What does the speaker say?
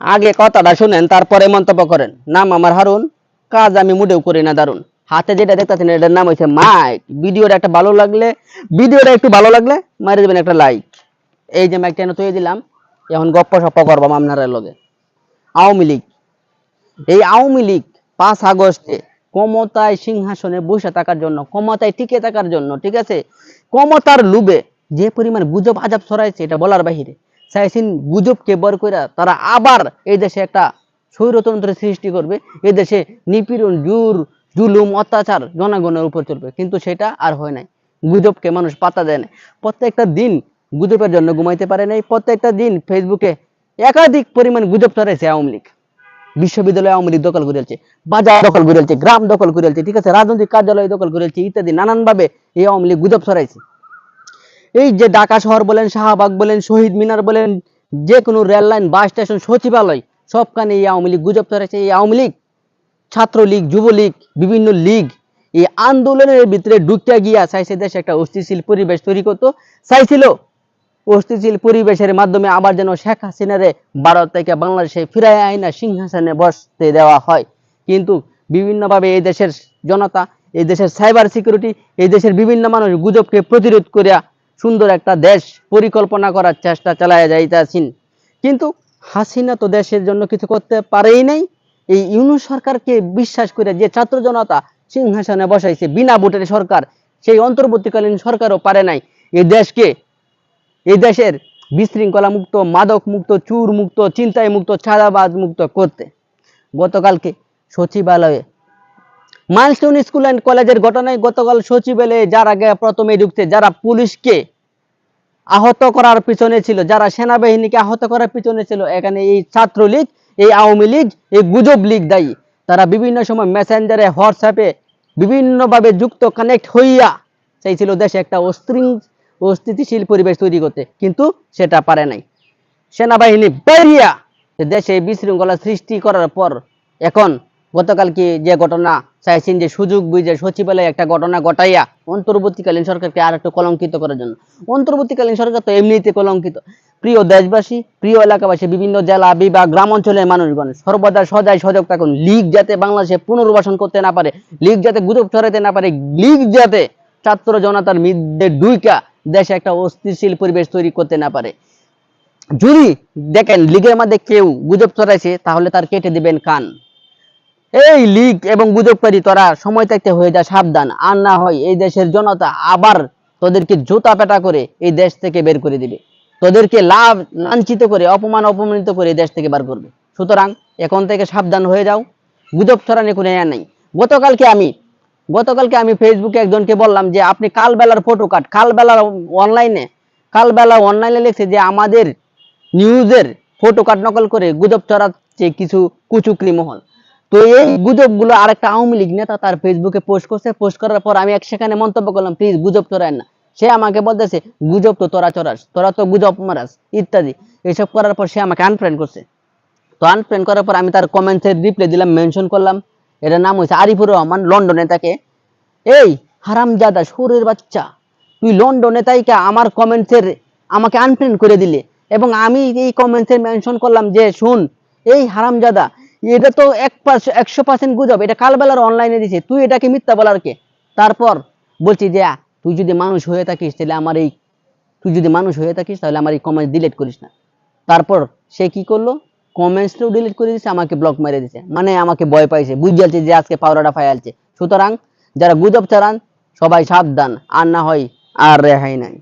আগে কথাটা শুনেন, তারপরে মন্তব্য করেন। নাম আমার হারুন, কাজ আমি মুডেও করি না দারুণ। হাতে যেটা দেখতেছেন, এটার নাম হচ্ছে মাইক। ভিডিওটা একটা ভালো লাগলে, ভিডিওটা একটু ভালো লাগলে মারি দেবেন একটা লাইক। এই যে মাইকটা এনে তৈরি দিলাম, এখন গপ্প সপ্প করবাম আপনারা লগে। আওয়ামী লীগ। এই আওয়ামী লীগ পাঁচ আগস্টে ক্ষমতায় সিংহাসনে বসে থাকার জন্য, ক্ষমতায় টিকে থাকার জন্য, ঠিক আছে? ক্ষমতার লুবে যে পরিমাণ গুজব আজাব ছড়াইছে, এটা বলার বাহিরে। চাইছেন গুজবকে বর করে তারা আবার এই দেশে একটা স্বৈরতন্ত্রের সৃষ্টি করবে। এই দেশে নিপীড়ন, জুর, জুলুম, অত্যাচার জনগণের উপর চলবে। কিন্তু সেটা আর হয় নাই। গুজবকে মানুষ পাতা দেয় না প্রত্যেকটা দিন গুজবের জন্য ঘুমাইতে পারে নাই। প্রত্যেকটা দিন ফেসবুকে একাধিক পরিমাণ গুজব ছড়াইছে আওয়ামী লীগ। বিশ্ববিদ্যালয় আওয়ামী লীগ দখল করেছে, বাজার দখল করেছে, গ্রাম দখল করেছে, ঠিক আছে? রাজনৈতিক কার্যালয় দখল করেছে ইত্যাদি। নানানভাবে এই আওয়ামী লীগ গুজব ছড়াইছে। এই যে ঢাকা শহর বলেন, শাহবাগ বলেন, শহীদ মিনার বলেন, যে কোনো রেল লাইন, বাস স্টেশন, সচিবালয়, সবখানে এই আওয়ামী লীগ গুজব ছড়াইছে। এই আওয়ামী লীগ, ছাত্রলীগ, যুবলীগ, বিভিন্ন লীগ, এই আন্দোলনের ভিতরে ঢুকতে গিয়া চাইছে দেশে একটা অস্থিতিশীল পরিবেশ তৈরি করতো। চাইছিল অস্থিতিশীল পরিবেশের মাধ্যমে আবার যেন শেখ হাসিনারে ভারত থেকে বাংলাদেশে ফিরাই আইনা সিংহাসনে বসতে দেওয়া হয়। কিন্তু বিভিন্নভাবে এই দেশের জনতা, এই দেশের সাইবার সিকিউরিটি এই দেশের বিভিন্ন মানুষ গুজবকে প্রতিরোধ করিয়া সুন্দর একটা দেশ পরিকল্পনা করার চেষ্টা চালাইয়া যাইতেছেন। কিন্তু হাসিনা তো দেশের জন্য কিছু করতে পারেই নাই। এই ইউনুস সরকারকে বিশ্বাস করে যে ছাত্র জনতা সিংহাসনে বসাইছে বিনা ভোটের সরকার, সেই অন্তর্বর্তীকালীন সরকারও পারে নাই। এই দেশকে, এই দেশের বিশৃঙ্খলা মুক্ত মাদক মুক্ত চুর মুক্ত চিন্তায় মুক্ত ছাদাবাদ মুক্ত করতে। গতকালকে সচিবালয়ে মাইলস্টোন স্কুল অ্যান্ড কলেজের ঘটনায় গতকাল সচিবালয়ে যারা প্রথমে ঢুকছে, যারা পুলিশকে আহত করার পিছনে ছিল, যারা সেনাবাহিনীকে আহত করার পিছনে ছিল, এখানে এই ছাত্রলীগ, এই আওয়ামী লীগ, এই গুজব লীগ দায়ী, তারা বিভিন্ন সময় মেসেঞ্জারে, হোয়াটসঅ্যাপে বিভিন্নভাবে যুক্ত, কানেক্ট হইয়া চাইছিল দেশে একটা অস্ত্রিং অস্থিতিশীল পরিবেশ তৈরি করতে, কিন্তু সেটা পারে নাই। সেনাবাহিনী বেরিয়া দেশে বিশৃঙ্খলা সৃষ্টি করার পর এখন গতকালকে যে ঘটনা, চাইছেন যে সুযোগ বুঝে সচিবালয়ে একটা ঘটনা ঘটাইয়া অন্তর্বর্তীকালীন সরকারকে আর একটু কলঙ্কিত করার জন্য। অন্তর্বর্তীকালীন সরকার তো এমনিতে কলঙ্কিত। প্রিয় দেশবাসী, প্রিয় এলাকাবাসী, বিভিন্ন জেলা, বিভাগ গ্রাম অঞ্চলের মানুষগণ, সর্বদা সজায় সজাগ থাকুন। লীগ যাতে বাংলাদেশে পুনর্বাসন করতে না পারে, লীগ যাতে গুজব ছড়াইতে না পারে, লীগ যাতে ছাত্র জনতার মধ্যে ডুইকা দেশে একটা অস্থিতিশীল পরিবেশ তৈরি করতে না পারে। যদি দেখেন, লীগের মধ্যে কেউ গুজব ছড়াইছে, তাহলে তার কেটে দিবেন কান। এই লীগ এবং গুজবকারী তোরা, সময় থাকতে হয়ে যা, সাবধান। আর না হয় এই দেশের জনতা আবার তোদেরকে জুতা পেটা করে এই দেশ থেকে বের করে দিবে। তোদেরকে লাভ লাঞ্ছিত করে, অপমান অপমানিত করে দেশ থেকে বার করবে। সুতরাং এখন থেকে সাবধান হয়ে যাও। গুজব ছড়ানি কোনো ইয়া নাই। গতকালকে আমি গতকালকে আমি ফেসবুকে একজনকে বললাম যে, আপনি কালবেলার ফটো কাট। কালবেলার অনলাইনে কালবেলা অনলাইনে লিখছে যে, আমাদের নিউজের ফটো কাট নকল করে গুজব ছড়াচ্ছে কিছু কুচুকরি মহল। তো এই গুজবগুলো আরেকটা আওয়ামী লীগ নেতা তার ফেসবুকে পোস্ট করছে। পোস্ট করার পর আমি এক সেখানে মন্তব্য করলাম প্লিজ গুজব ছড়ায় না। সে আমাকে বলতেছে, গুজব তো তোরা চড়াস তোরা তো গুজব মারাস, ইত্যাদি। এসব করার পর সে আমাকে আনফ্রেন্ড করছে। তো আনফ্রেন্ড করার পর আমি তার কমেন্টসের রিপ্লাই দিলাম মেনশন করলাম। এটার নাম হয়েছে আরিফুর রহমান লন্ডনে তাকে। এই হারাম হারামজাদা, সুরের বাচ্চা, তুই লন্ডনে তাইকা আমার কমেন্টসের আমাকে আনফ্রেন্ড করে দিলে। এবং আমি এই কমেন্টসে মেনশন করলাম যে, শুন, এই হারামজাদা এটা তো এক একশো পার্সেন্ট গুজব, এটা কালবেলার অনলাইনে দিছে। তুই এটাকে মিথ্যা বলার কে? তারপর বলছি যে তুই যদি মানুষ হয়ে থাকিস, তাহলে আমার এই তুই যদি মানুষ হয়ে থাকিস, তাহলে আমার এই কমেন্ট ডিলিট করিস না। তারপর সে কি করল? কমেন্টসটাও ডিলিট করে দিয়েছে আমাকে ব্লক মেরে দিছে। মানে আমাকে ভয় পাইছে বুঝালছে যে আজকে পাউরাটা ফায়ালছে সুতরাং যারা গুজব চালান, সবাই সাবধান। আর না হয়, আর রেহাই নাই।